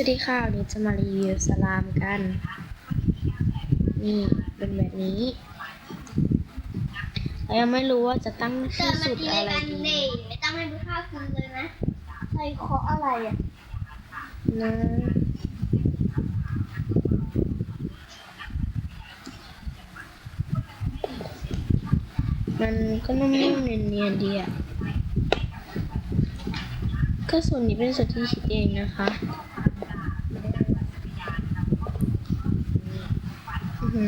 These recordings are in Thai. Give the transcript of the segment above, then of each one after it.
วัสดีค่ะวันนี้จะมารีวิวสลามกัน นี่เป็นแบบนี้เรายังไม่รู้ว่าจะตั้งเติชื่อมมาสูตรทีอะในไรกันดีเด็ไม่ต้องให้พี่ข้าวคืนเลยนะใครเคาะอะไรอะนะมันก็นุ่มๆเนียนๆดีอะก็ส่วนนี้เป็นส่วนที่คิดเองนะคะ อือหือ ดู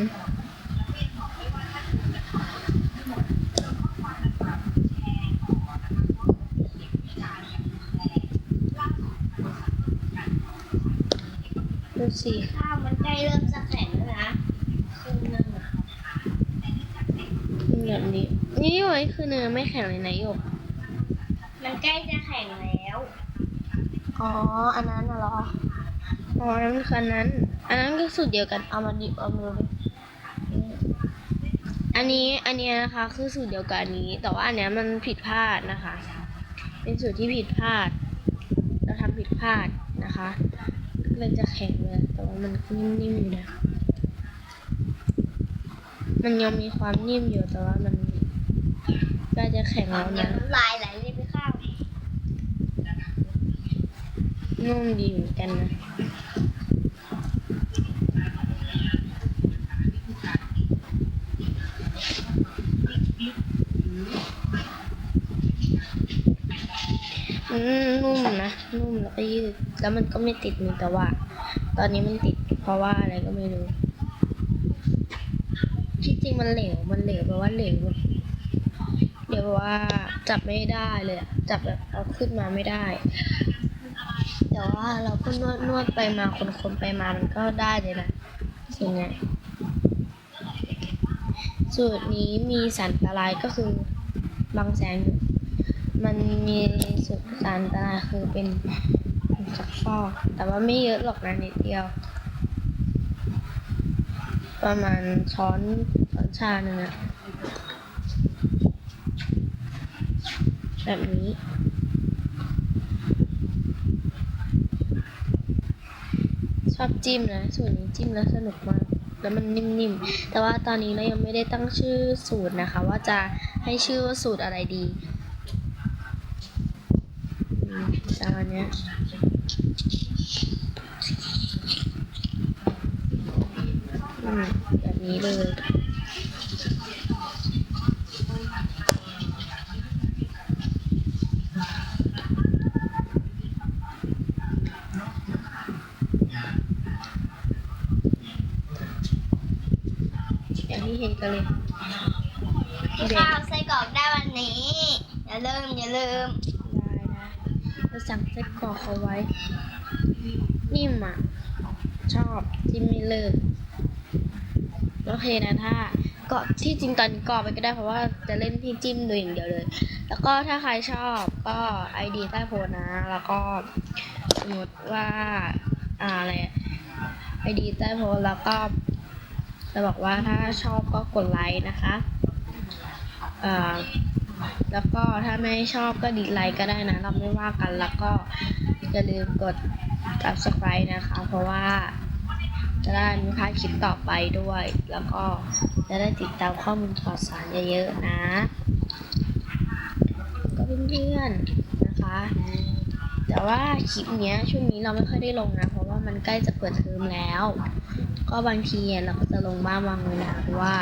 สิข้าวมันใกล้เริ่มจะแข็งแล้วนะซึ่งนั่นอะเป็นแบบนี้นี่โยยคือเนื้อไม่แข็งเลยนะโยกมันใกล้จะแข็งแล้ว อ๋อ อันนั้นน่ะเหรอ อ๋อนนั้นคืออันนั้น อันนั้นก็สูตรเดียวกัน เอามาดิเอามาดูอันนี้ อันเนี้ยนะคะ คือสูตรเดียวกับอันนี้ แต่ว่าอันเนี้ยมันผิดพลาดนะคะ เป็นสูตรที่ผิดพลาด เราทำผิดพลาดนะคะก็เลยจะแข็งเลยแต่ว่ามันนิ่มๆอยู่นะ มันยังมีความนิ่มอยู่แต่ว่ามันกล้จะแข็งแล้วเดี๋ยวนะ น้ำลายไหลเลยพี่ข้าว นุ่มดีเหมือนกันนะอืมนุ่มนะ นุ่มแล้วก็ยืด แล้วมันก็ไม่ติดมือแต่ว่า ตอนนี้มันติดเพราะว่าอะไรก็ไม่รู้ที่จริงมันเหลว มันเหลวเพราะว่าเหลวเดี๋ยวว่าจับไม่ได้เลยจับแบบเอาขึ้นมาไม่ได้ แต่ว่าเราก็นวดนวดไปมาคนคนไปมามันก็ได้เลยนะส่วนใหญ่สูตรนี้มีสารอันตรายก็คือบางแสงมันมีสูตรสารอันตรายคือเป็นสักฟอกแต่ว่าไม่เยอะหรอกนะนิดเดียว ประมาณช้อนช้อนชาหนึ่งอะแบบนี้ อบจิ้มนะสูตรนี้จิ้มแล้วสนุกมากแล้วมันนิ่มๆ แต่ว่าตอนนี้เรายังไม่ได้ตั้งชื่อสูตรนะคะ ว่าจะให้ชื่อว่าสูตรอะไรดีอืมจานเนี้ยอืมแบบนี้เลย ที่เห็นกันเลยพี่ข้าวไส้กรอกได้วันนี้ อย่าลืมอย่าลืมได้นะเราสั่งไส้กรอกเขาไว้ นิ่มอะ ชอบจิ้มไม่เลิกโอเคนะถ้าก็ที่จริงตอนนี้กรอกไปก็ได้เพราะว่าจะเล่นที่จิ้มดูอย่างเดียวเลย แล้วก็ถ้าใครชอบก็ไอดีใต้โพสต์นะ แล้วก็สมมติว่าอ่าอะไรไอดีใต้โพสต์แล้วก็ จะบอกว่าถ้าชอบก็กดไลค์นะคะแล้วก็ถ้าไม่ชอบก็ดิสไลค์ก็ได้นะ เราไม่ว่ากันแล้วก็อย่าลืมกด subscribe นะคะ เพราะว่าจะได้ม่พลาคลิปต่อไปด้วย แล้วก็จะได้ติดตามข้อมูลข่าวสารเยอะๆนะ ก็เพื่อนๆนะคะ แต่ว่าคลิปเนี้ยช่วงนี้เราไม่ค่อยได้ลงนะ เพราะว่ามันใกล้จะเปิดเทอมแล้ว ก็บางทีเราก็จะลงบ้างบางเวลาเพราะว่า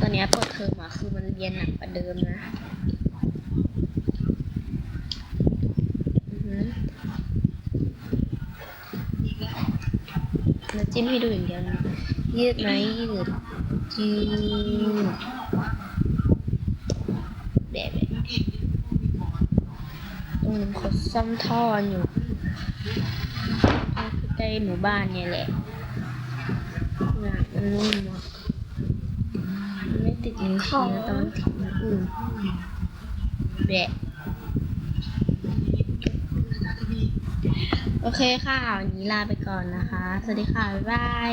ตอนนี้เปิดเทอมอะคือมันเรียนหนักกว่าเดิมนะอือหือแล้วจิ้มให้ดูอย่างเดียวนะยืดไหมยืดยืดแบบแบบตรงนั้เขาซ่อมท่ออยู่ใกล้หมู่บ้านเนี่ยแหละ งานมันนุ่มมากมันไม่ติดนิ้วชี้นะแต่มันติดนิ้วอื่นแบะโอเคค่ะ วันนี้ลาไปก่อนนะคะ สวัสดีค่ะ บ๊ายบาย